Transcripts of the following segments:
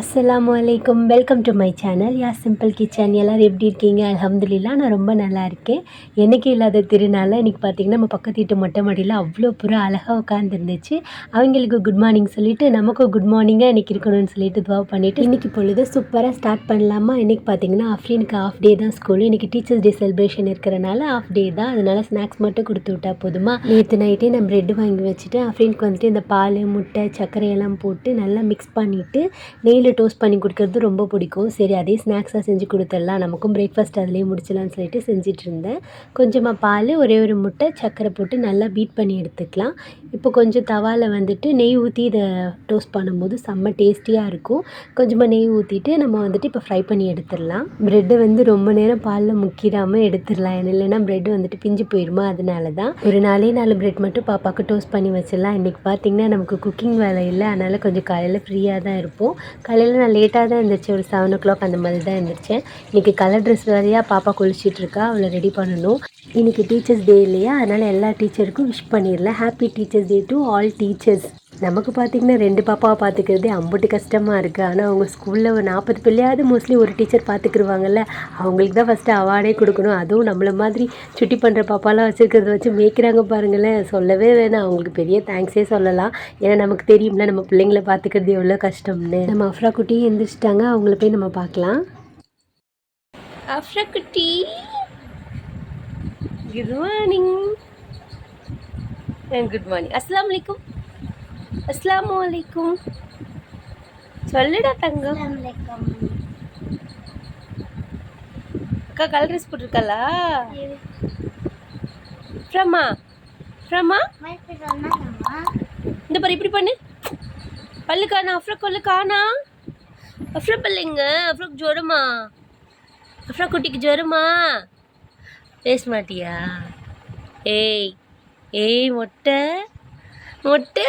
அஸ்லாம் வலைக்கம் welcome to my channel யா சிம்பிள் கிச்சன் எல்லோரும் எப்படி இருக்கீங்க? அலமதுல்லா நான் ரொம்ப நல்லா இருக்கேன். என்றைக்கு இல்லாத திருநாளில் இன்றைக்கி பார்த்தீங்கன்னா நம்ம பக்கத்து வீட்டு மொட்டை மாடியில் அவ்வளோ புறா அழகாக உட்காந்துருந்துச்சு அவங்களுக்கு குட் மார்னிங் சொல்லிட்டு நமக்கும் குட் மார்னிங்காக இன்றைக்கி இருக்கணும்னு சொல்லிட்டு துவா பண்ணிவிட்டு இன்றைக்கி பொழுது சூப்பராக ஸ்டார்ட் பண்ணலாமா? இன்றைக்கி பார்த்தீங்கன்னா அஃப்ரீனுக்கு ஆஃப் டே தான் ஸ்கூல் இன்றைக்கி டீச்சர்ஸ் டே செலிப்ரேஷன் இருக்கிறனால ஆஃப் டே தான். அதனால் ஸ்நாக்ஸ் மட்டும் கொடுத்து விட்டா போதுமா? நேற்று நைட்டே நான் ப்ரெட் வாங்கி வச்சுட்டு அஃப்ரீனுக்கு வந்துட்டு இந்த பால் முட்டை சர்க்கரையெல்லாம் போட்டு நல்லா மிக்ஸ் பண்ணிவிட்டு நெய்யில் டோஸ்ட் பண்ணி கொடுக்கறது ரொம்ப பிடிக்கும். சரி அதே ஸ்நாக்ஸாக செஞ்சு கொடுத்துடலாம். நமக்கும் பிரேக்ஃபாஸ்ட் அதுலேயே முடிச்சலாம்னு சொல்லிட்டு செஞ்சுட்டு இருந்தேன். கொஞ்சமாக பால் ஒரே ஒரு முட்டை சர்க்கரை போட்டு நல்லா பீட் பண்ணி எடுத்துக்கலாம். இப்போ கொஞ்சம் தவாவில் வந்துட்டு நெய் ஊற்றி இதை டோஸ்ட் பண்ணும்போது செம்ம டேஸ்டியாக இருக்கும். கொஞ்சமாக நெய் ஊற்றிட்டு நம்ம வந்துட்டு இப்போ ஃப்ரை பண்ணி எடுத்துடலாம். ப்ரெட்டை வந்து ரொம்ப நேரம் பாலில் முக்கிடாமல் எடுத்துடலாம். இல்லைன்னா ப்ரெட் வந்துட்டு பிஞ்சு போயிடுமா அதனால தான் ஒரு நாலே நாலு ப்ரெட் மட்டும் பாப்பாவுக்கு டோஸ்ட் பண்ணி வச்சிடலாம். இன்றைக்கி பார்த்தீங்கன்னா நமக்கு குக்கிங் வேலை இல்லை. அதனால் கொஞ்சம் காலையில் ஃப்ரீயாக தான் இருப்போம். காலையில் நான் லேட்டாக தான் இருந்துச்சு ஒரு செவன் ஓ கிளாக் அந்த மாதிரி தான் இருந்துச்சேன் இன்றைக்கி கலர் ட்ரெஸ் வேறையாக பாப்பா குளிச்சிட்ருக்கா அவளை ரெடி பண்ணணும். இன்றைக்கி டீச்சர்ஸ் டே இல்லையா? அதனால் எல்லா டீச்சருக்கும் விஷ் பண்ணிடலாம். Happy teachers day to all teachers நமக்கு பார்த்திங்கன்னா ரெண்டு பாப்பாவை பார்த்துக்கிறதே அம்புட்டு கஷ்டமாக இருக்குது ஆனால் அவங்க ஸ்கூலில் ஒரு நாற்பது பிள்ளையாவது மோஸ்ட்லி ஒரு டீச்சர் பார்த்துக்கிருவாங்கல்ல அவங்களுக்கு தான் ஃபஸ்ட்டு அவார்டே கொடுக்கணும். அதுவும் நம்மளை மாதிரி சுட்டி பண்ணுற பாப்பாலாம் வச்சுருக்கிறத வச்சு மேய்க்கிறாங்க பாருங்களேன். சொல்லவே வேணாம். அவங்களுக்கு பெரிய தேங்க்ஸே சொல்லலாம். ஏன்னா நமக்கு தெரியும்ல நம்ம பிள்ளைங்கள பார்த்துக்கிறது எவ்வளோ கஷ்டம்னு. நம்ம அஃப்ரா குட்டி எந்திரிச்சிட்டாங்க. அவங்கள போய் நம்ம பார்க்கலாம் அஃப்ரா குட்டி. குட் மார்னிங் குட் மார்னிங் அஸ்லாம் வலைக்கும் அஸ்லாமு அலைக்கும். சொல்லுடா தங்கம். அக்கா கலர் ட்ரெஸ் போட்டிருக்காளா? ஃப்ரமா ஃப்ரமா இந்த பாரு இப்படி பண்ணு. பல்லு காணா அஃப்ரா கொல்லு காணா. அஃப்ரா பல்லுங்க அஃப்ராக்கு ஜுரமா. அஃப்ரா குட்டிக்கு ஜுரமா. பேச மாட்டியா? ஏய் ஏய் மொட்டை மொட்டை.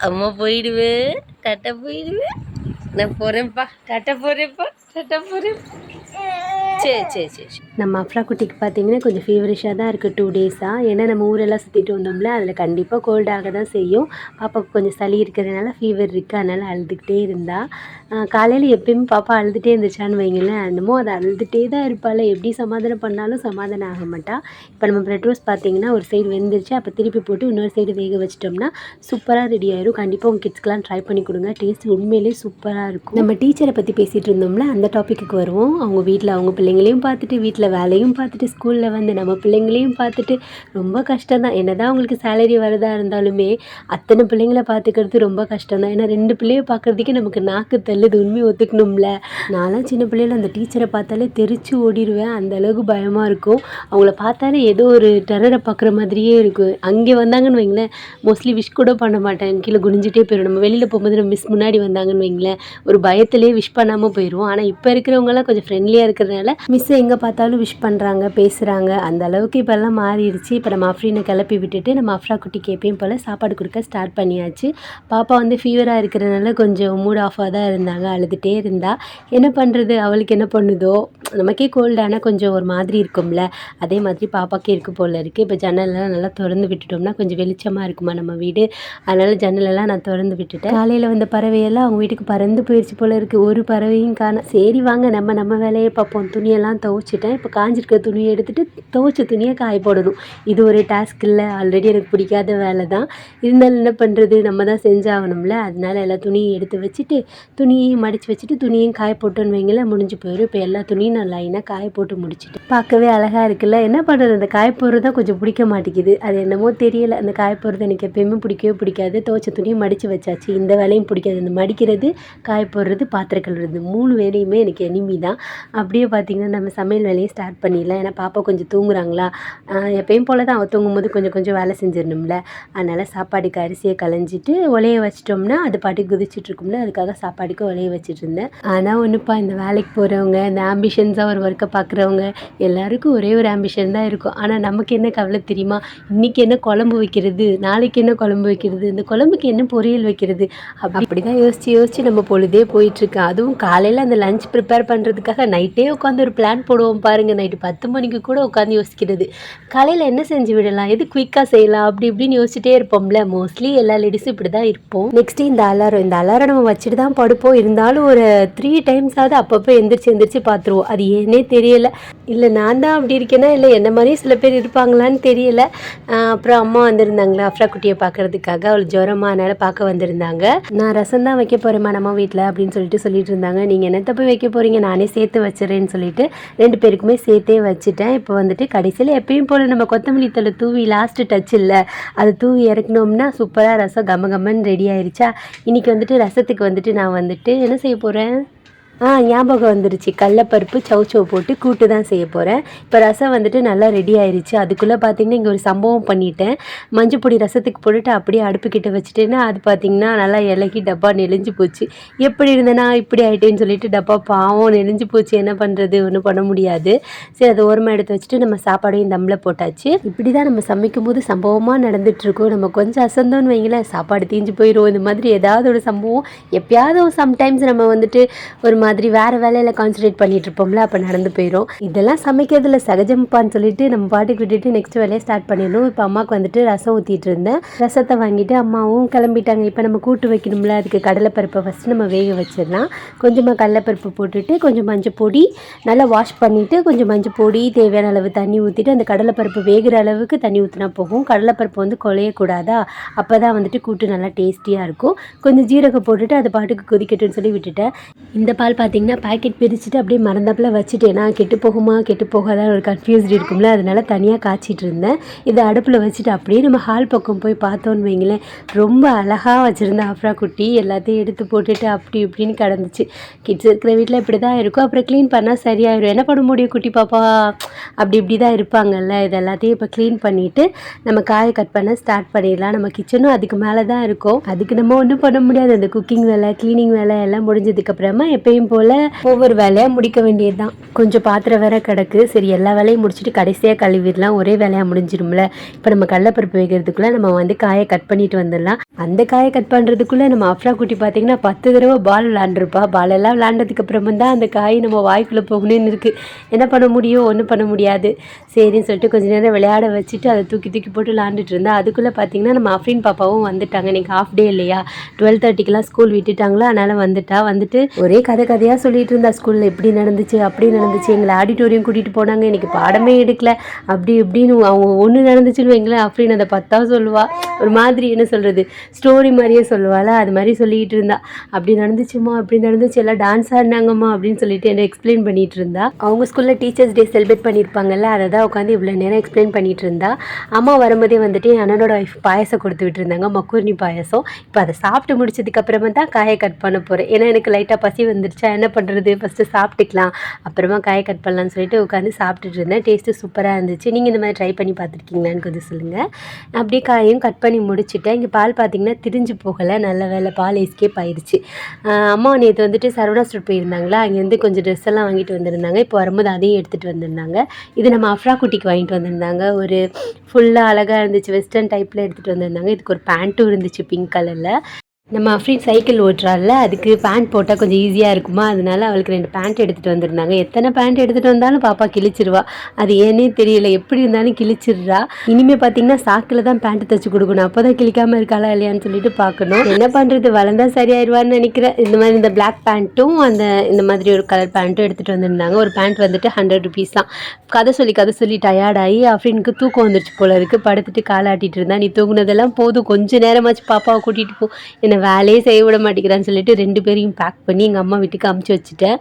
அம்மா போயிடுவேன் டாட்டா போயிடுவேன் நான் போகிறேன்ப்பா டாட்டா போகிறேன்ப்பா டாட்டா போகிறேன் சரி சரி சரி நம்ம அஃப்ரா குட்டிக்கு பார்த்தீங்கன்னா கொஞ்சம் ஃபீவரிஷாக தான் இருக்குது டூ டேஸாக ஏன்னா நம்ம ஊரெல்லாம் சுற்றிட்டு வந்தோம்ல அதில் கண்டிப்பாக கோல்டாக தான் செய்யும். பாப்பாவுக்கு கொஞ்சம் சளி இருக்கிறதுனால ஃபீவர் இருக்குது அதனால் அழுதுகிட்டே இருந்தா. காலையில் எப்பயுமே பாப்பா அழுதுகிட்டே இருந்துச்சான்னு வைங்களேன் என்னமோ அதை அழுதுகிட்டே தான் இருப்பாள். எப்படி சமாதானம் பண்ணாலும் சமாதானம் ஆக மாட்டா. இப்போ நம்ம ப்ரெட் ரோஸ் பார்த்தீங்கன்னா ஒரு சைடு வெந்துருச்சு அப்போ திருப்பி போட்டு இன்னொரு சைடு வேக வச்சிட்டோம்னா சூப்பராக ரெடி ஆயிரும். கண்டிப்பாக உங்கள் கிட்ஸ்க்கெலாம் ட்ரை பண்ணி கொடுங்க. டேஸ்ட் உண்மையிலே சூப்பராக இருக்கும். நம்ம டீச்சரை பற்றி பேசிகிட்டு இருந்தோம்ல அந்த டாப்பிக்கு வருவோம். அவங்க வீட்டில் அவங்க பிள்ளைங்களையும் பார்த்துட்டு வீட்டில் வேலையும் பார்த்துட்டு ஸ்கூலில் வந்து நம்ம பிள்ளைங்களையும் பார்த்துட்டு ரொம்ப கஷ்டம் தான் என்ன தான் அவங்களுக்கு சேலரி வரதா இருந்தாலுமே அத்தனை பிள்ளைங்கள பார்த்துக்கிறது ரொம்ப கஷ்டம் தான் ஏன்னா ரெண்டு பிள்ளைய பார்க்குறதுக்கே நமக்கு நாக்கு தள்ளுது உண்மை ஒத்துக்கணும்ல. நான்லாம் சின்ன பிள்ளையில அந்த டீச்சரை பார்த்தாலே தெரிச்சு ஓடிடுவேன் அந்த அளவுக்கு பயமாக இருக்கும். அவங்கள பார்த்தாலே ஏதோ ஒரு டெரரை பார்க்குற மாதிரியே இருக்கும். அங்கே வந்தாங்கன்னு வைங்களேன் மோஸ்ட்லி விஷ் கூட பண்ண மாட்டேன். கீழே குனிஞ்சிட்டே போயிடும் நம்ம வெளியில் போகும்போது நம்ம மிஸ் முன்னாடி வந்தாங்கன்னு வைங்களேன் ஒரு பயத்திலே விஷ் பண்ணாமல் போயிடுவோம். ஆனால் இப்போ இருக்கிறவங்கலாம் கொஞ்சம் ஃப்ரெண்ட்லியாக இருக்கிறதுனால மிஸ் எங்கே பார்த்தாலும் விஷ் பண்ணுறாங்க பேசுகிறாங்க அந்த அளவுக்கு இப்போல்லாம் மாறிடுச்சு. இப்போ நம்ம அஃப்ரீனை கிளப்பி விட்டுட்டு நம்ம அஃப்ரா குட்டி கேப்பையும் போல் சாப்பாடு கொடுக்க ஸ்டார்ட் பண்ணியாச்சு. பாப்பா வந்து ஃபீவராக இருக்கிறதுனால கொஞ்சம் மூட் ஆஃபாக தான் இருந்தாங்க அழுதுகிட்டே இருந்தா. என்ன பண்ணுறது அவளுக்கு என்ன பண்ணுதோ? நமக்கே கோல்டு கொஞ்சம் ஒரு மாதிரி இருக்கும்ல. அதே மாதிரி பாப்பாக்கே இருக்குது போல் இருக்குது இப்போ ஜன்னலெல்லாம் நல்லா திறந்து விட்டுட்டோம்னா கொஞ்சம் வெளிச்சமாக இருக்குமா நம்ம வீடு? அதனால் ஜன்னலெல்லாம் நான் திறந்து விட்டுட்டேன். காலையில் வந்த பறவையெல்லாம் அவங்க வீட்டுக்கு பறந்து போயிடுச்சு போல் இருக்குது ஒரு பறவையும் காண சரி வாங்க நம்ம நம்ம வேலையை பார்ப்போம். துணியெல்லாம் துவைச்சிட்டேன். இப்போ காஞ்சிருக்க துணியை எடுத்துகிட்டு துவைச்ச துணியை காய போடணும். இது ஒரு டாஸ்க் இல்லை. ஆல்ரெடி எனக்கு பிடிக்காத வேலை தான். இருந்தாலும் என்ன பண்ணுறது நம்ம தான் செஞ்சாகணும்ல. அதனால எல்லா துணியும் எடுத்து வச்சுட்டு துணியையும் மடித்து வச்சுட்டு துணியும் காய போட்டோன்னு வைங்களேன் முடிஞ்சு போயிடும் இப்போ எல்லா துணியும் நான் லைனாக காய போட்டு முடிச்சிட்டு பார்க்கவே அழகாக இருக்குல்ல? என்ன பண்ணுறது அந்த காய போடுறது தான் கொஞ்சம் பிடிக்க மாட்டேங்குது. அது என்னமோ தெரியல. அந்த காய போடுறது எனக்கு எப்பயுமே பிடிக்கவே பிடிக்காது. துவைச்ச துணியை மடித்து வச்சாச்சு. இந்த வேலையும் பிடிக்காது. இந்த மடிக்கிறது காய போடுறது பாத்திரம் கழுவுறது மூணு வேலையுமே எனக்கு எனிமி தான். அப்படியே பார்த்திங்கன்னா நம்ம சமையல் வேலையை ஸ்டார்ட் பண்ணிடலாம். ஏன்னா பாப்பா கொஞ்சம் தூங்குறாங்களா? எப்பயும் போல் தான் அவள் தூங்கும்போது கொஞ்சம் கொஞ்சம் வேலை செஞ்சிடணும்ல. அதனால் சாப்பாடுக்கு அரிசியை களைஞ்சிட்டு உலைய வச்சிட்டோம்னா அது பாட்டுக்கு குதிச்சிட்டு இருக்கும்ல அதுக்காக சாப்பாடுக்கு உலைய வச்சுட்டு இருந்தேன் ஆனால் ஒன்றுப்பா இந்த வேலைக்கு போகிறவங்க இந்த ஆம்பிஷன்ஸாக ஒரு ஒர்க்கை பார்க்குறவங்க எல்லாருக்கும் ஒரே ஒரு ஆம்பிஷன் தான் இருக்கும். ஆனால் நமக்கு என்ன கவலை தெரியுமா? இன்றைக்கி என்ன குழம்பு வைக்கிறது? நாளைக்கு என்ன குழம்பு வைக்கிறது? இந்த குழம்புக்கு என்ன பொரியல் வைக்கிறது? அப்படி அப்படி தான் யோசித்து யோசித்து நம்ம பொழுதே போயிட்டுருக்கு அதுவும் காலையில் அந்த லஞ்ச் ப்ரிப்பேர் பண்ணுறதுக்காக நைட்டே உட்காந்து ஒரு பிளான் போடுவோம் பாருங்கள் நைட்டு பத்து மணிக்கு கூட உட்காந்து யோசிக்கிறது. காலையில் என்ன செஞ்சு விடலாம்? எது குயிக்காக செய்யலாம்? அப்படி இப்படின்னு யோசிச்சுட்டே இருப்போம்ல. மோஸ்ட்லி எல்லா லேடிஸும் இப்படி தான் இருப்போம். நெக்ஸ்ட்டு இந்த அலாரம் இந்த அலாரம் நம்ம வச்சுட்டு தான் படுப்போம். இருந்தாலும் ஒரு த்ரீ டைம்ஸாவது அப்பப்போ எந்திரிச்சு எந்திரிச்சு பார்த்துருவோம். அது ஏன்னே தெரியல. இல்லை நான் தான் அப்படி இருக்கேனா? இல்லை என்ன மாதிரியும் சில பேர் இருப்பாங்களான்னு தெரியல. அப்புறம் அம்மா வந்திருந்தாங்களா? அஃப்ரா குட்டியை பார்க்கறதுக்காக அவள் ஜுரமா அதனால் பார்க்க வந்திருந்தாங்க. நான் ரசம் தான் வைக்க போகிறேம்மா நம்ம வீட்டில் அப்படின்னு சொல்லிட்டு சொல்லிட்டு இருந்தாங்க. நீங்கள் என்னத்தை வைக்க போகிறீங்க நானே சேர்த்து வச்சுறேன்னு சொல்லிட்டு ரெண்டு பேருக்குமே சேர்த்தே வச்சுட்டேன். இப்போ வந்துட்டு கடைசியில் எப்பயும் போல் நம்ம கொத்தமல்லி தலை தூவி லாஸ்ட் டச் இல்லை. அது தூவி இறக்கணும்னா சூப்பராக ரசம் கம கமன்னு ரெடி ஆயிடுச்சா இன்னைக்கு வந்துட்டு ரசத்துக்கு வந்துட்டு நான் வந்துட்டு என்ன செய்ய போகிறேன் ஆ ஞாபகம் வந்துருச்சு. கடலப்பருப்பு சௌச்சௌ போட்டு கூட்டு தான் செய்ய போகிறேன் இப்போ ரசம் வந்துட்டு நல்லா ரெடி ஆயிடுச்சு அதுக்குள்ளே பார்த்தீங்கன்னா இங்கே ஒரு சம்பவம் பண்ணிட்டேன். மஞ்சப்பொடி ரசத்துக்கு போட்டுட்டு அப்படியே அடுப்புக்கிட்ட வச்சுட்டேன்னா அது பார்த்தீங்கன்னா நல்லா இலக்கி டப்பா நெளிஞ்சு போச்சு. எப்படி இருந்தேனா இப்படி ஆயிட்டேன்னு சொல்லிட்டு டப்பா பாவம் நெளிஞ்சு போச்சு. என்ன பண்ணுறது ஒன்றும் பண்ண முடியாது. சரி அதை ஓரமாக எடுத்து வச்சுட்டு நம்ம சாப்பாடையும் தம்மில் போட்டாச்சு. இப்படி தான் நம்ம சமைக்கும் போது சம்பவமாக நடந்துகிட்ருக்கோம் நம்ம கொஞ்சம் அசந்தோன்னு வைங்களேன். சாப்பாடு தீஞ்சு போயிடும் இந்த மாதிரி ஏதாவது ஒரு சம்பவம். எப்பயாவது சம்டைம்ஸ் நம்ம வந்துட்டு ஒரு மாதிரி மாதிரி வேறு வேலையில் கான்சன்ட்ரேட் பண்ணிட்டு இருப்போம்ல அப்போ நடந்து போயிடும் இதெல்லாம் சமைக்கிறதுல சகஜம்ப்பான்னு சொல்லிட்டு நம்ம பாட்டுக்கு விட்டுட்டு நெக்ஸ்ட் வேலையை ஸ்டார்ட் பண்ணிடணும். இப்போ அம்மாவுக்கு வந்துட்டு ரசம் ஊற்றிட்டு இருந்தேன். ரசத்தை வாங்கிட்டு அம்மாவும் கிளம்பிட்டாங்க. இப்போ நம்ம கூட்டு வைக்கணும்ல அதுக்கு கடலைப்பருப்பை ஃபஸ்ட்டு நம்ம வேக வச்சிடலாம். கொஞ்சமாக கடலைப்பருப்பு போட்டுட்டு கொஞ்சம் மஞ்சள் பொடி நல்லா வாஷ் பண்ணிவிட்டு கொஞ்சம் மஞ்சள் பொடி தேவையான அளவு தண்ணி ஊற்றிட்டு அந்த கடலைப்பருப்பு வேகிற அளவுக்கு தண்ணி ஊற்றினா போகும். கடலைப்பருப்பு வந்து குழையக்கூடாதா? அப்போ தான் வந்துட்டு கூட்டு நல்லா டேஸ்டியாக இருக்கும். கொஞ்சம் ஜீரகம் போட்டுட்டு அது பாட்டுக்கு கொதிக்கட்டும்னு சொல்லி விட்டுட்டேன். இந்த பால் பார்த்தீங்கன்னா பாக்கெட் பிரிச்சுட்டு அப்படியே மறந்தாப்புல வச்சுட்டேன்னா கெட்டு போகுமா கெட்டு போகாத ஒரு கன்ஃபியூஸ்டு இருக்கும்ல அதனால் தனியாக காய்ச்சிட்டு இருந்தேன். இதை அடுப்பில் வச்சுட்டு அப்படியே நம்ம ஹால் பக்கம் போய் பார்த்தோன்னு வைங்களேன். ரொம்ப அழகாக வச்சுருந்த அஃப்ரா குட்டி எல்லாத்தையும் எடுத்து போட்டுட்டு அப்படி இப்படின்னு கிடந்துச்சு. கிட்ஸ் இருக்கிற வீட்டில் இப்படி தான் இருக்கும். அப்புறம் க்ளீன் பண்ணால் சரியாயிடும் என்ன பண்ண முடியும் குட்டி பாப்பா? அப்படி இப்படி தான் இருப்பாங்கல்ல. இது எல்லாத்தையும் இப்போ க்ளீன் பண்ணிவிட்டு நம்ம காயை கட் பண்ண ஸ்டார்ட் பண்ணிடலாம். நம்ம கிச்சனும் அதுக்கு மேலே தான் இருக்கும். அதுக்கு நம்ம ஒன்றும் பண்ண முடியாது. அந்த குக்கிங் வேலை க்ளீனிங் வேலை எல்லாம் முடிஞ்சதுக்கப்புறமா எப்பயும் எப்பயும் போல் ஒவ்வொரு வேலையாக முடிக்க வேண்டியது தான் கொஞ்சம் பாத்திரம் வேற கிடக்கு. சரி எல்லா வேலையும் முடிச்சுட்டு கடைசியாக கழுவிடலாம். ஒரே வேலையாக முடிஞ்சிரும்ல. இப்போ நம்ம கடலப்பருப்பு வைக்கிறதுக்குள்ளே நம்ம வந்து காயை கட் பண்ணிட்டு வந்துடலாம். அந்த காயை கட் பண்ணுறதுக்குள்ளே நம்ம அஃப்ரா குட்டி பார்த்தீங்கன்னா பத்து தடவை பால் விளாண்டுருப்பா பால் எல்லாம் விளாண்டதுக்கு அப்புறமா தான் அந்த காய் நம்ம வாய்க்குள்ளே போகணும்னு இருக்குது என்ன பண்ண முடியும்? ஒன்றும் பண்ண முடியாது. சரின்னு சொல்லிட்டு கொஞ்ச நேரம் விளையாட வச்சுட்டு அதை தூக்கி தூக்கி போட்டு விளாண்டுட்டு இருந்தா. அதுக்குள்ளே பார்த்தீங்கன்னா நம்ம அஃப்ரின் பாப்பாவும் வந்துட்டாங்க. இன்னைக்கு ஹாஃப் டே இல்லையா? டுவெல் தேர்ட்டிக்கெலாம் ஸ்கூல் விட்டுட்டாங்களா? அதனால் வந்துட்டா. வந்துட்டு ஒரே கதை கதையாக சொல்லிட்டு இருந்தா ஸ்கூலில் இப்படி நடந்துச்சு அப்படி நடந்துச்சு. எங்களை ஆடிட்டோரியம் கூட்டிகிட்டு போனாங்க. இன்றைக்கி பாடமே எடுக்கல. அப்படி இப்படின்னு அவங்க ஒன்று நடந்துச்சுன்னு வைங்களேன். அப்படின்னு அதை பத்தா சொல்லுவா. ஒரு மாதிரி என்ன சொல்கிறது ஸ்டோரி மாதிரியே சொல்லுவாள்? அது மாதிரி சொல்லிக்கிட்டு இருந்தா. அப்படி நடந்துச்சுமா அப்படி நடந்துச்சு. எல்லாம் டான்ஸ் ஆடினாங்கம்மா அப்படின்னு சொல்லிட்டு என்ன எக்ஸ்பிளைன் பண்ணிகிட்டு இருந்தா. அவங்க ஸ்கூலில் டீச்சர்ஸ் டே செலிப்ரேட் பண்ணியிருப்பாங்கல்ல அதை தான் உட்காந்து இவ்வளோ நேரம் எக்ஸ்பிளைன் பண்ணிகிட்டு இருந்தா. அம்மா வரும்போதே வந்துட்டு என் அண்ணனோட ஒய்ஃப் பாயசம் கொடுத்து விட்டுருந்தாங்க. மக்கூர்னி பாயசம். இப்போ அதை சாப்பிட்டு முடிச்சதுக்கப்புறமா தான் காயை கட் பண்ண போகிறேன் ஏன்னா எனக்கு லைட்டாக பசி வந்துருச்சு. என்ன பண்ணுறது ஃபஸ்ட்டு சாப்பிட்டுக்கலாம். அப்புறமா காயை கட் பண்ணலாம்னு சொல்லிட்டு உட்காந்து சாப்பிட்டுட்டு இருந்தேன். டேஸ்ட்டு சூப்பராக இருந்துச்சு. நீங்கள் இந்த மாதிரி ட்ரை பண்ணி பார்த்துருக்கீங்களான்னு கொஞ்சம் சொல்லுங்கள் நான் அப்படியே காயும் கட் பண்ணி முடிச்சுட்டேன். இங்கே பால் பார்த்தீங்கன்னா திரிஞ்சு போகலை. நல்ல வேலை பால் எஸ்கேப் ஆயிடுச்சு. அம்மா நேற்று வந்துட்டு சரவணா ஸ்டோர் போயிருந்தாங்களா? அங்கேருந்து கொஞ்சம் ட்ரெஸ் எல்லாம் வாங்கிட்டு வந்திருந்தாங்க. இப்போ வரும்போது அதையும் எடுத்துகிட்டு வந்திருந்தாங்க. இது நம்ம அஃப்ரா குட்டிக்கு வாங்கிட்டு வந்திருந்தாங்க. ஒரு ஃபுல்லாக அழகாக இருந்துச்சு. வெஸ்டர்ன் டைப்பில் எடுத்துகிட்டு வந்திருந்தாங்க. இதுக்கு ஒரு பேண்ட்டும் இருந்துச்சு பிங்க் கலரில் நம்ம அஃப்ரீன் சைக்கிள் ஓட்டுறாள்ல அதுக்கு பேண்ட் போட்டால் கொஞ்சம் ஈஸியாக இருக்குமா? அதனால அவளுக்கு ரெண்டு பேண்ட் எடுத்துகிட்டு வந்திருந்தாங்க. எத்தனை பேண்ட் எடுத்துகிட்டு வந்தாலும் பாப்பா கிழிச்சிருவா. அது ஏன்னே தெரியல. எப்படி இருந்தாலும் கிழிச்சிடுறா. இனிமேல் பார்த்தீங்கன்னா சாக்கில் தான் பேண்ட் தைச்சு கொடுக்கணும். அப்போ தான் கிழிக்காமல் இருக்காளா இல்லையான்னு சொல்லிட்டு பார்க்கணும். என்ன பண்ணுறது வளர்ந்தா சரியாயிருவான்னு நினைக்கிறேன். இந்த மாதிரி இந்த பிளாக் பேண்ட்டும் அந்த இந்த மாதிரி ஒரு கலர் பேண்ட்டும் எடுத்துகிட்டு வந்திருந்தாங்க. ஒரு பேண்ட் வந்துட்டு ஹண்ட்ரட் ருபீஸ் தான். கதை சொல்லி கதை சொல்லி டயர்டாகி அஃப்ரீனுக்கு தூக்கம் வந்துருச்சு போல இருக்குது படுத்துட்டு காலாட்டிட்டு இருந்தா நீ தூங்குனதெல்லாம் போதும். கொஞ்ச நேரமாச்சு பாப்பாவை கூட்டிகிட்டு போ. என்னை வேலையே செய்ய விட மாட்டேங்கிறான்னு சொல்லிட்டு ரெண்டு பேரையும் பேக் பண்ணி எங்கள் அம்மா வீட்டுக்கு அமுச்சு வச்சுட்டேன்.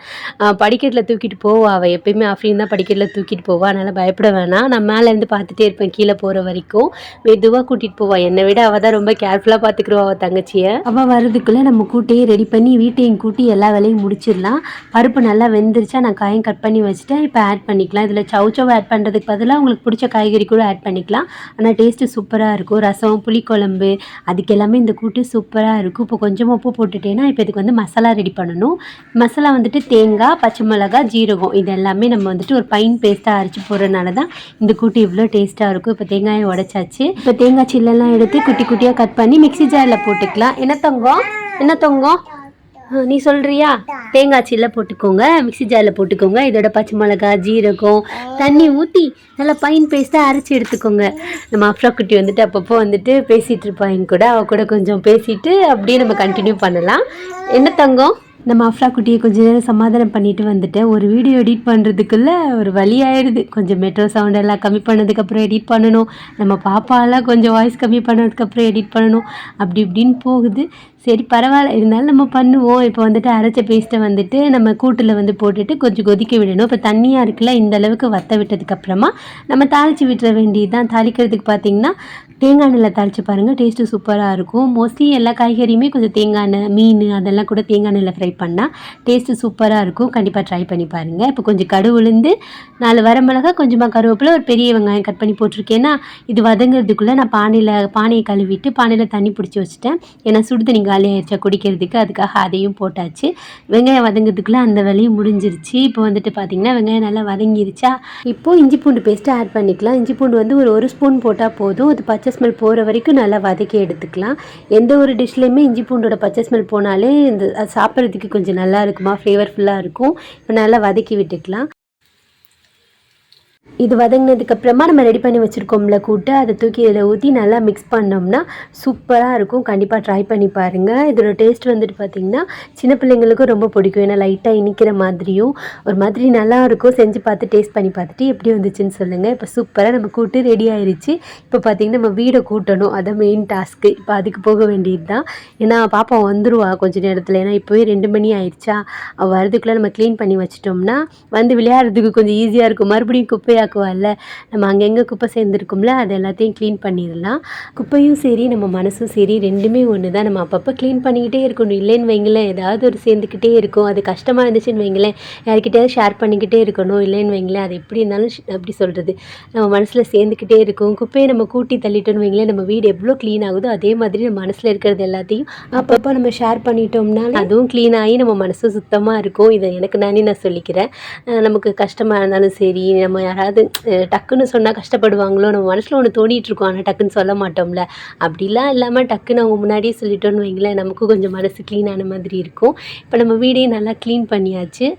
படிக்கட்டில் தூக்கிட்டு போவா. அவள் எப்பயுமே ஆஃப்ரீன் தான் படிக்கட்டில் தூக்கிட்டு போவா. அதனால் பயப்பட வேணாம். நான் மேலேருந்து பார்த்துட்டே இருப்பேன். கீழே போகிற வரைக்கும் மெதுவாக கூட்டிகிட்டு போவாள் என்னை விட அவள் தான் ரொம்ப கேர்ஃபுல்லாக பார்த்துக்குருவா அவள் தங்கச்சியை. அவள் வர்றதுக்குள்ளே நம்ம கூட்டையே ரெடி பண்ணி வீட்டையும் கூட்டி எல்லா வேலையும் முடிச்சிடலாம். பருப்பு நல்லா வெந்துருச்சா நான் காயும் கட் பண்ணி வச்சுட்டேன். இப்போ ஆட் பண்ணிக்கலாம். இதில் சவுச்சவ் ஆட் பண்ணுறதுக்கு பதிலாக உங்களுக்கு பிடிச்ச காய்கறி கூட ஆட் பண்ணிக்கலாம். ஆனால் டேஸ்ட்டு சூப்பராக இருக்கும். ரசம் புளிக்குழம்பு அதுக்கு எல்லாமே இந்த கூட்டு சூப்பராக இருக்கும். இப்போ கொஞ்சமாக உப்பு போட்டுட்டேன்னா இப்போ இதுக்கு வந்து மசாலா ரெடி பண்ணணும். மசாலா வந்துட்டு தேங்காய் பச்சை மிளகாய் ஜீரகம் இது எல்லாமே நம்ம வந்துட்டு ஒரு பைன் பேஸ்ட்டாக அரைச்சி போடுறதுனால தான் இந்த கூட்டு இவ்வளோ டேஸ்ட்டாக இருக்கும். இப்போ தேங்காயை உடச்சாச்சு. இப்போ தேங்காய் சில்லெல்லாம் எடுத்து குட்டி குட்டியாக கட் பண்ணி மிக்ஸி ஜாரில் போட்டுக்கலாம். என்ன தங்கம்? என்ன தங்கம்? நீ சொல்றியா? தேங்காய் சில்ல போட்டுக்கோங்க மிக்ஸி ஜாரில் போட்டுக்கோங்க இதோட பச்சை மிளகா ஜீரகம் தண்ணி ஊற்றி நல்லா பைன் பேஸ்ட்டாக அரைச்சி எடுத்துக்கோங்க. நம்ம அஃப்ரா குட்டி வந்துட்டு அப்பப்போ வந்துட்டு பேசிகிட்டு இருப்பா என் கூட அவ கூட கொஞ்சம் பேசிட்டு அப்படியே நம்ம கண்டினியூ பண்ணலாம். என்ன தங்கம்? நம்ம அஃப்ரா குட்டியை கொஞ்ச நேரம் சமாதானம் பண்ணிட்டு வந்துட்டேன். ஒரு வீடியோ எடிட் பண்ணுறதுக்குள்ள ஒரு வழி ஆயிடுது. கொஞ்சம் மெட்ரோ சவுண்ட் எல்லாம் கம்மி பண்ணதுக்கப்புறம் எடிட் பண்ணணும். நம்ம பாப்பாலாம் கொஞ்சம் வாய்ஸ் கம்மி பண்ணதுக்கப்புறம் எடிட் பண்ணணும். அப்படி இப்படின்னு போகுது. சரி பரவாயில்ல. இருந்தாலும் நம்ம பண்ணுவோம். இப்போ வந்துட்டு அரைச்ச பேஸ்ட்டை வந்துட்டு நம்ம கூட்டில் வந்து போட்டுட்டு கொஞ்சம் கொதிக்க விடணும். இப்போ தண்ணியாக இருக்குல்ல இந்த அளவுக்கு வத்த விட்டதுக்கப்புறமா நம்ம தாளித்து விட்டுற வேண்டியது தான் தாளிக்கிறதுக்கு பார்த்தீங்கன்னா தேங்காய் எண்ணெயில் தாளித்து பாருங்கள் டேஸ்ட்டு சூப்பராக இருக்கும். மோஸ்ட்லி எல்லா காய்கறியுமே கொஞ்சம் தேங்காய் எண்ணெய் மீன் அதெல்லாம் கூட தேங்காய் எண்ணெயில் ஃப்ரை பண்ணால் டேஸ்ட்டு சூப்பராக இருக்கும். கண்டிப்பாக ட்ரை பண்ணி பாருங்கள் இப்போ கொஞ்சம் கடு உளுந்து நாலு வரமிளகா கொஞ்சமாக கருவேப்பிலை ஒரு பெரிய வெங்காயம் கட் பண்ணி போட்டிருக்கேன்னா இது வதங்குறதுக்குள்ளே நான் பானையில் பானையை கழுவிட்டு பானையில் தண்ணி பிடிச்சி வச்சுட்டேன். ஏன்னா சுடு காலியாகிடுச்சா குடிக்கிறதுக்கு அதுக்காக அதையும் போட்டாச்சு. வெங்காயம் வதங்கிறதுக்குள்ளே அந்த வேலையும் முடிஞ்சிருச்சு. இப்போ வந்துட்டு பார்த்தீங்கன்னா வெங்காயம் நல்லா வதங்கிருச்சா? இப்போ இஞ்சி பூண்டு பேஸ்ட்டு ஆட் பண்ணிக்கலாம். இஞ்சி பூண்டு வந்து ஒரு ஒரு ஸ்பூன் போட்டால் போதும். அது பச்சை ஸ்மெல் போகிற வரைக்கும் நல்லா வதக்கி எடுத்துக்கலாம். எந்த ஒரு டிஷ்லேயுமே இஞ்சி பூண்டோட பச்சை ஸ்மெல் போனாலே இந்த அது சாப்பிட்றதுக்கு கொஞ்சம் நல்லா இருக்குமா? ஃப்ளேவர்ஃபுல்லாக இருக்கும். இப்போ நல்லா வதக்கி விட்டுக்கலாம். இது வதங்கினதுக்கு அப்புறமா நம்ம ரெடி பண்ணி வச்சுருக்கோம்ல கூட்டு. அதை தூக்கி இதில் ஊற்றி நல்லா மிக்ஸ் பண்ணோம்னா சூப்பராக இருக்கும். கண்டிப்பாக ட்ரை பண்ணி பாருங்கள் இதோட டேஸ்ட் வந்துட்டு பார்த்திங்கன்னா சின்ன பிள்ளைங்களுக்கும் ரொம்ப பிடிக்கும். ஏன்னா லைட்டாக இனிக்கிற மாதிரியும் ஒரு மாதிரி நல்லா இருக்கும். செஞ்சு பார்த்து டேஸ்ட் பண்ணி பார்த்துட்டு எப்படி வந்துச்சுன்னு சொல்லுங்கள் இப்போ சூப்பராக நம்ம கூட்டு ரெடி ஆயிடுச்சு இப்போ பார்த்திங்கன்னா நம்ம வீடை கூட்டணும். அதான் மெயின் டாஸ்க்கு இப்போ அதுக்கு போக வேண்டியது தான் ஏன்னா பாப்பா வந்துருவா கொஞ்ச நேரத்தில். ஏன்னா இப்போவே ரெண்டு மணி ஆயிடுச்சா அவள் வரதுக்குள்ளே நம்ம க்ளீன் பண்ணி வச்சிட்டோம்னா வந்து விளையாடுறதுக்கு கொஞ்சம் ஈஸியாக இருக்கும். மறுபடியும் குப்பையாக குப்பையாக்குவாள்ல நம்ம அங்கங்கே குப்பை சேர்ந்துருக்கும்ல அது எல்லாத்தையும் க்ளீன் பண்ணிடலாம். குப்பையும் சரி நம்ம மனசும் சரி ரெண்டுமே ஒன்று தான் நம்ம அப்பப்போ க்ளீன் பண்ணிக்கிட்டே இருக்கணும். இல்லைன்னு வைங்களேன் ஏதாவது ஒரு சேர்ந்துக்கிட்டே இருக்கும். அது கஷ்டமாக இருந்துச்சுன்னு வைங்களேன் யார்கிட்டயாவது ஷேர் பண்ணிக்கிட்டே இருக்கணும். இல்லைன்னு வைங்களேன் அது எப்படி இருந்தாலும் அப்படி சொல்கிறது நம்ம மனசில் சேர்ந்துக்கிட்டே இருக்கும். குப்பையை நம்ம கூட்டி தள்ளிட்டோம்னு வைங்களேன் நம்ம வீடு எவ்வளோ க்ளீன் ஆகுதோ அதே மாதிரி நம்ம மனசில் இருக்கிறது எல்லாத்தையும் அப்பப்போ நம்ம ஷேர் பண்ணிட்டோம்னா அதுவும் க்ளீன் ஆகி நம்ம மனசும் சுத்தமாக இருக்கும். இதை எனக்கு நானே நான் சொல்லிக்கிறேன். நமக்கு கஷ்டமாக இருந்தாலும் சரி நம்ம யாராவது அஹ் டக்குன்னு சொன்னால் கஷ்டப்படுவாங்களோ நம்ம மனசில் ஒன்று தோண்டிகிட்டு இருக்கோம் ஆனால் டக்குன்னு சொல்ல மாட்டோம்ல. அப்படிலாம் இல்லாமல் டக்குன்னு அவங்க முன்னாடியே சொல்லிட்டோன்னு வைங்களேன் நமக்கும் கொஞ்சம் மனசு க்ளீன் ஆன மாதிரி இருக்கும். இப்போ நம்ம வீடையும் நல்லா க்ளீன் பண்ணியாச்சு.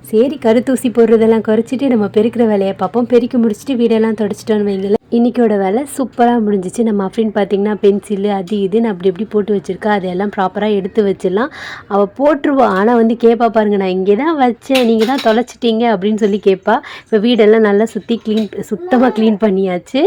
சரி கருத்தூசி போடுறதெல்லாம் குறைச்சிட்டு நம்ம பெருக்கிற வேலையை பார்ப்போம். பெருக்கி முடிச்சுட்டு வீடெல்லாம் தொடச்சிட்டோன்னு வைங்களேன். இன்றைக்கோட வேலை சூப்பராக முடிஞ்சிச்சு. நம்ம அப்படின்னு பார்த்திங்கன்னா பென்சிலு அது இதுன்னு அப்படி இப்படி போட்டு வச்சுருக்கா. அதையெல்லாம் ப்ராப்பராக எடுத்து வச்சிடலாம். அவள் போட்டுருவாள் ஆனால் வந்து கேட்பா பாருங்க நான் இங்கே தான் வச்சேன். நீங்கள் தான் தொலைச்சிட்டீங்க அப்படின்னு சொல்லி கேட்பா இப்போ வீடெல்லாம் நல்லா சுற்றி க்ளீன் சுத்தமாக க்ளீன் பண்ணியாச்சு.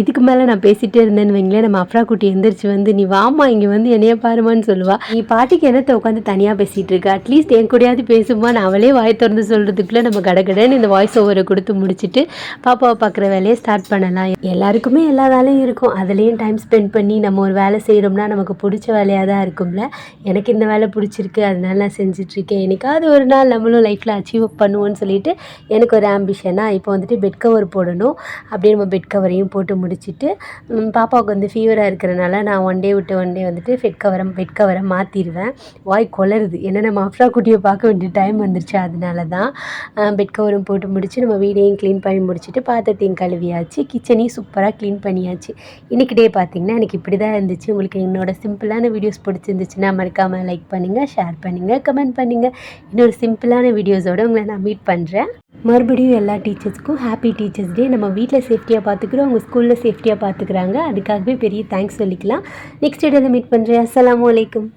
இதுக்கு மேலே நான் பேசிகிட்டே இருந்தேன்னு வைங்களேன் நம்ம அப்ரா குட்டி எந்திரிச்சு வந்து நீ வாமா இங்கே வந்து என்னைய பாருமான்னு சொல்லுவா. நீ பாட்டிக்கு என்னத்தை உட்காந்து தனியாக பேசிகிட்டு இருக்க? அட்லீஸ்ட் என் கூடயாவது பேசுமா நான் அவளே வாய் திறந்து சொல்கிறதுக்குள்ளே நம்ம கடகடன்னு இந்த வாய்ஸ் ஓவரை கொடுத்து முடிச்சுட்டு பாப்பாவை பார்க்குற வேலையை ஸ்டார்ட் பண்ணலாம். எல்லாருக்குமே எல்லா வேலையும் இருக்கும். அதுலேயும் டைம் ஸ்பெண்ட் பண்ணி நம்ம ஒரு வேலை செய்கிறோம்னா நமக்கு பிடிச்ச வேலையாக தான் இருக்கும்ல. எனக்கு இந்த வேலை பிடிச்சிருக்கு அதனால நான் செஞ்சிட்ருக்கேன் எனக்காவது ஒரு நாள் நம்மளும் லைஃப்பில் அச்சீவ் பண்ணுவோன்னு சொல்லிட்டு எனக்கு ஒரு ஆம்பிஷனாக இப்போ வந்துட்டு பெட் கவர் போடணும். அப்படியே நம்ம பெட் கவரையும் போட்டு முடிச்சுட்டு பாப்பாவுக்கு வந்து ஃபீவராக இருக்கிறனால நான் ஒன் டே விட்டு ஒன் டே வந்துட்டு பெட் கவரை பெட் கவரை மாற்றிடுவேன் வாய் கொளருது ஏன்னா நம்ம அஃப்ரா குட்டியை பார்க்க வேண்டிய டைம் வந்துருச்சு. அதனால தான் பெட் கவரும் போட்டு முடிச்சு நம்ம வீடையும் க்ளீன் பண்ணி முடிச்சுட்டு பாத்திரத்தையும் கழுவியாச்சு. கிச்சனையும் சூப்பராக க்ளீன் பண்ணியாச்சு. இன்றைக்கி டே பார்த்தீங்கன்னா எனக்கு இப்படி தான் இருந்துச்சு. உங்களுக்கு என்னோட சிம்பிளான வீடியோஸ் பிடிச்சிருந்துச்சுன்னா மறக்காமல் லைக் பண்ணுங்கள் ஷேர் பண்ணுங்கள் கமெண்ட் பண்ணுங்கள் இன்னொரு சிம்பிளான வீடியோஸோட உங்களை நான் மீட் பண்ணுறேன் மறுபடியும் எல்லா டீச்சர்ஸ்க்கும் ஹாப்பி டீச்சர்ஸ் டே. நம்ம வீட்டில் சேஃப்டியாக பார்த்துக்குறோம் அவங்க ஸ்கூலில் சேஃப்டியாக பார்த்துக்குறாங்க அதுக்காகவே பெரிய தேங்க்ஸ் சொல்லிக்கலாம். நெக்ஸ்ட் வீடியோவில் மீட் பண்ணுறேன் அஸ்லாம் வலைக்கம்